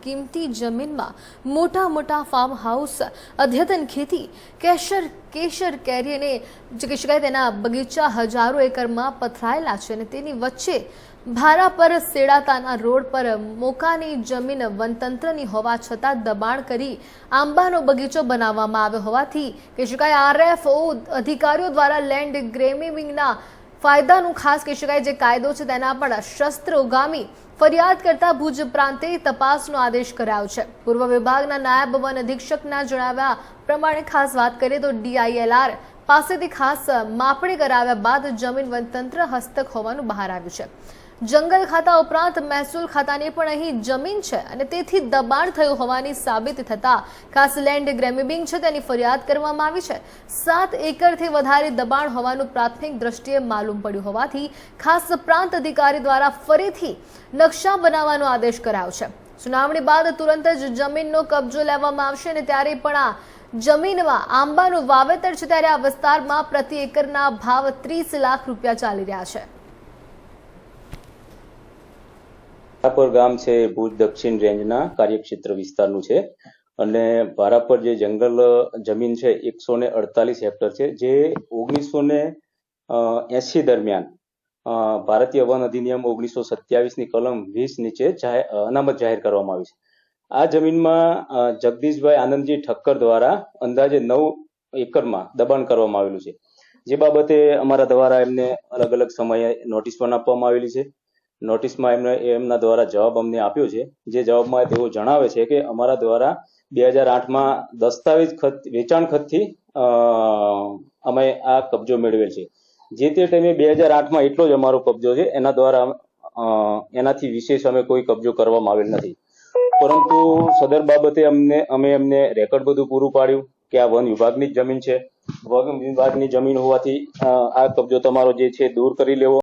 કિંમતી જમીનમાં મોટા મોટા ફાર્મ હાઉસ અદ્યતન ખેતી, કેશર કેશર કેરી અને જે કહી શકાય તેના બગીચા હજારો એકરમાં પથરાયેલા છે અને તેની વચ્ચે ભારા પર સેડાતાના રોડ પર મોકાની જમીન વનતંત્રની હોવા છતાં દબાણ કરી આંબાનો બગીચો બનાવવામાં આવ્યો હોવાથી કહી શકાય આરએફઓ અધિકારીઓ દ્વારા લેન્ડ ગ્રેમિંગના ફાયદાનું ખાસ કહી શકાય જે કાયદો છે તેના પણ શસ્ત્ર ઉગામી ફરિયાદ કરતા ભુજ પ્રાંતે તપાસનો આદેશ કરાયો છે. પૂર્વ વિભાગના નાયબ વન અધિક્ષકના જણાવ્યા પ્રમાણે ખાસ વાત કરીએ તો ડીઆઈએલઆર પાસેથી ખાસ માપણી કરાવ્યા બાદ જમીન વનતંત્ર હસ્તક હોવાનું બહાર આવ્યું છે. જંગલ ખાતા ઉપરાંત મહેસૂલ ખાતાની પણ અહીં જમીન છે અને તેથી દબાણ થયું હોવાની સાબિત થતા ખાસ લેન્ડ ગ્રેમિબિંગ છે તેની ફરિયાદ કરવામાં આવી છે. સાત એકરથી વધારે દબાણ હોવાનું પ્રાથમિક દ્રષ્ટિએ માલુમ પડ્યું હોવાથી ખાસ પ્રાંત અધિકારી દ્વારા ફરીથી નકશા બનાવવાનો આદેશ કરાયો છે. સુનાવણી બાદ તુરંત જ જમીનનો કબજો લેવામાં આવશે અને ત્યારે પણ આ જમીનમાં આંબાનું વાવેતર છે ત્યારે આ વિસ્તારમાં પ્રતિ એકરના ભાવ ત્રીસ લાખ રૂપિયા ચાલી રહ્યા છે. ભારાપર ગામ છે ભુજ દક્ષિણ રેન્જના કાર્યક્ષેત્ર વિસ્તારનું છે અને ભારાપર જે જંગલ જમીન છે એકસો ને અડતાલીસ હેક્ટર છે જે ઓગણીસો ને એસી દરમિયાન ભારતીય વન અધિનિયમ ઓગણીસો સત્યાવીસની કલમ વીસ નીચે અનામત જાહેર કરવામાં આવી છે. આ જમીનમાં જગદીશભાઈ આનંદજી ઠક્કર દ્વારા અંદાજે નવ એકરમાં દબાણ કરવામાં આવેલું છે. જે બાબતે અમારા દ્વારા એમને અલગ અલગ સમયે નોટિસ પણ આપવામાં આવેલી છે. નોટિસમાં એમને, એમના દ્વારા જવાબ અમને આપ્યો છે. જે જવાબમાં તેઓ જણાવે છે કે અમારા દ્વારા બે હજાર આઠમાં દસ્તાવેજ ખત, વેચાણ ખતથી અમે આ કબજો મેળવેલ છે. જે તે ટાઈમે બે હજાર આઠમાં એટલો જ અમારો કબજો છે. એના દ્વારા એનાથી વિશેષ અમે કોઈ કબજો કરવામાં આવેલ નથી. પરંતુ સદર બાબતે અમને, અમે એમને રેકોર્ડ બધું પૂરું પાડ્યું કે આ વન વિભાગની જ જમીન છે. વન વિભાગની જમીન હોવાથી આ કબજો તમારો જે છે દૂર કરી લેવો.